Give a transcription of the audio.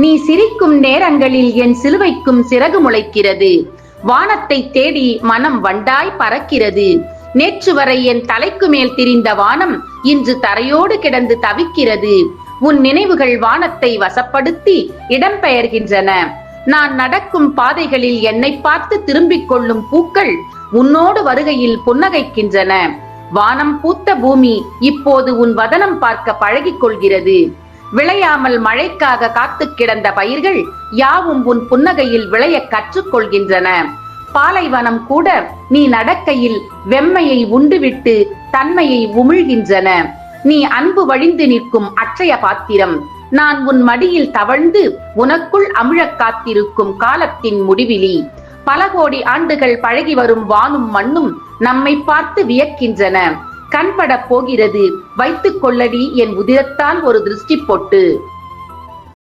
நீ சிரிக்கும் நேரங்களில் என் சிலுவைக்கும் சிறகு முளைக்கிறது. வானத்தை தேடி மனம் வண்டாய் பறக்கிறது. நேற்று வரை என் தலைக்கு மேல் திரிந்த வானம் இன்று தரையோடு கிடந்து தவிக்கிறது. உன் நினைவுகள் வானத்தை வசப்படுத்தி இடம்பெயர்கின்றன. நான் நடக்கும் பாதைகளில் என்னை பார்த்து திரும்பிக் கொள்ளும் பூக்கள் உன்னோடு வருகையில் புன்னகைக்கின்றன. வானம் பூத்த பூமி இப்போது உன் வதனம் பார்க்க பழகிக் கொள்கிறது. விளையாமல் மழைக்காக காத்து கிடந்த பயிர்கள் யாவும் உன் புன்னகையில் விளைய கற்றுக்கொள்கின்றன. பாலைவனம் கூட நீ நடக்கையில் வெம்மையை உண்டுவிட்டு தன்மையை உமிழ்கின்றன. நீ அன்பு வழிந்து நிற்கும் அற்றைய பாத்திரம். நான் உன் மடியில் தவழ்ந்து உனக்குள் அமிழக் காத்திருக்கும் காலத்தின் முடிவிலி. பல கோடி ஆண்டுகள் பழகி வரும் வானும் மண்ணும் நம்மை பார்த்து வியக்கின்றன. கண்பட போகிறது. வைத்துக் கொள்ளடி என் உதிரத்தால் ஒரு திருஷ்டி போட்டு.